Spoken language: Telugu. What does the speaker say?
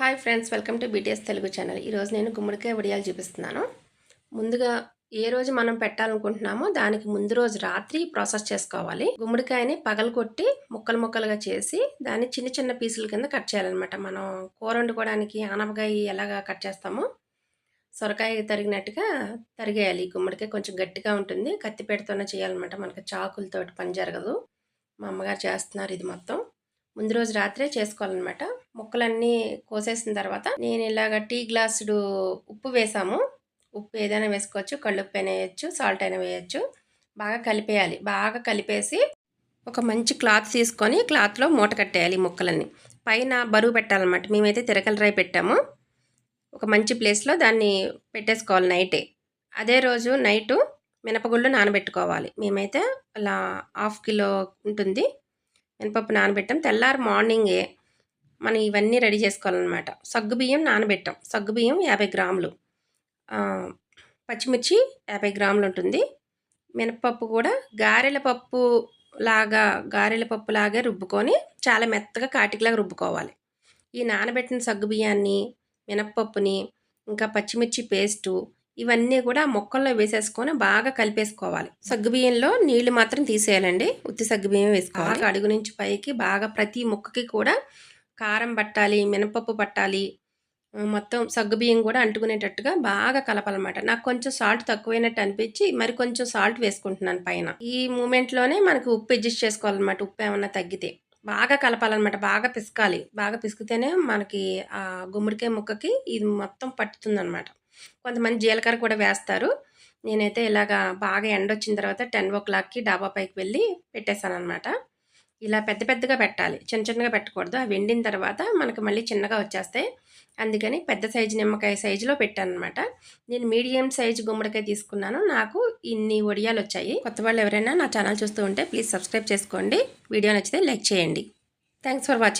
Hi friends welcome to BTS Telugu channel ఈరోజు నేను గుమ్మడికాయ వడియాలు చూపిస్తున్నాను. ముందుగా ఏ రోజు మనం పెట్టాలనుకుంటున్నామో దానికి ముందు రోజు రాత్రి ప్రాసెస్ చేసుకోవాలి. గుమ్మడికాయని పగలు కొట్టి ముక్కలు ముక్కలుగా చేసి దాన్ని చిన్న చిన్న పీసుల కింద కట్ చేయాలన్నమాట. మనం కూర వండుకోవడానికి ఆనపకాయ ఎలాగా కట్ చేస్తామో సొరకాయ తరిగినట్టుగా తరిగేయాలి. గుమ్మడికాయ కొంచెం గట్టిగా ఉంటుంది. కత్తిపేటతోనే చేయాలన్నమాట. మనకి చాకులతోటి పని జరగదు. మా అమ్మగారు చేస్తున్నారు ఇది మొత్తం. ముందు రోజు రాత్రే చేసుకోవాలన్నమాట. ముక్కలన్నీ కోసేసిన తర్వాత నేను ఇలాగ టీ గ్లాసుడు ఉప్పు వేసాము. ఉప్పు ఏదైనా వేసుకోవచ్చు కళ్ళుప్పు అయినా వేయచ్చు సాల్ట్ అయినా వేయచ్చు. బాగా కలిపేయాలి. బాగా కలిపేసి ఒక మంచి క్లాత్ తీసుకొని క్లాత్లో మూట కట్టేయాలి ముక్కలన్నీ. పైన బరువు పెట్టాలన్నమాట. మేమైతే తిరకల రాయి పెట్టాము. ఒక మంచి ప్లేస్లో దాన్ని పెట్టేసుకోవాలి నైటే. అదే రోజు నైటు మినపగుళ్ళు నానబెట్టుకోవాలి. మేమైతే అలా హాఫ్ కిలో ఉంటుంది. మినపప్పు నానబెట్టాం. తెల్లారి మార్నింగే మనం ఇవన్నీ రెడీ చేసుకోవాలన్నమాట. సగ్గుబియ్యం నానబెట్టాం. సగ్గుబియ్యం యాభై గ్రాములు. పచ్చిమిర్చి యాభై గ్రాములు ఉంటుంది. మినపప్పు కూడా గారెల పప్పు లాగా గారెల పప్పు లాగా రుబ్బుకొని చాలా మెత్తగా కాటికలాగా రుబ్బుకోవాలి. ఈ నానబెట్టిన సగ్గుబియ్యాన్ని మినప్పప్పుని ఇంకా పచ్చిమిర్చి పేస్టు ఇవన్నీ కూడా మొక్కల్లో వేసేసుకొని బాగా కలిపేసుకోవాలి. సగ్గుబియ్యంలో నీళ్ళు మాత్రం తీసేయాలండి. ఉత్తి సగ్గుబియ్యం వేసుకోవాలి. అడుగు నుంచి పైకి బాగా ప్రతి ముక్కకి కూడా కారం పట్టాలి మినపప్పు పట్టాలి మొత్తం సగ్గుబియ్యం కూడా అంటుకునేటట్టుగా బాగా కలపాలన్నమాట. నాకు కొంచెం సాల్ట్ తక్కువైనట్టు అనిపించి మరి కొంచెం సాల్ట్ వేసుకుంటున్నాను పైన. ఈ మూమెంట్లోనే మనకు ఉప్పు అడ్జస్ట్ చేసుకోవాలన్నమాట ఉప్పు ఏమన్నా తగ్గితే. బాగా కలపాలన్నమాట బాగా పిసకాలి. బాగా పిసికితేనే మనకి ఆ గుమ్మడికాయ ముక్కకి ఇది మొత్తం పట్టుతుందన్నమాట. కొంతమంది జీలకర్ర కూడా వేస్తారు. నేనైతే ఇలాగా బాగా ఎండ వచ్చిన తర్వాత టెన్ ఓ క్లాక్కి డాబా పైకి వెళ్ళి పెట్టేశాను అనమాట ఇలా పెద్ద పెద్దగా పెట్టాలి. చిన్న చిన్నగా పెట్టకూడదు. అవి ఎండిన తర్వాత మనకు మళ్ళీ చిన్నగా వచ్చేస్తాయి. అందుకని పెద్ద సైజు నిమ్మకాయ సైజులో పెట్టాను అనమాట నేను మీడియం సైజు గుమ్మడికాయ తీసుకున్నాను. నాకు ఇన్ని ఒడియాలు వచ్చాయి. కొత్త వాళ్ళు ఎవరైనా నా ఛానల్ చూస్తూ ఉంటే ప్లీజ్ సబ్స్క్రైబ్ చేసుకోండి. వీడియో నచ్చితే లైక్ చేయండి. Thanks for watching.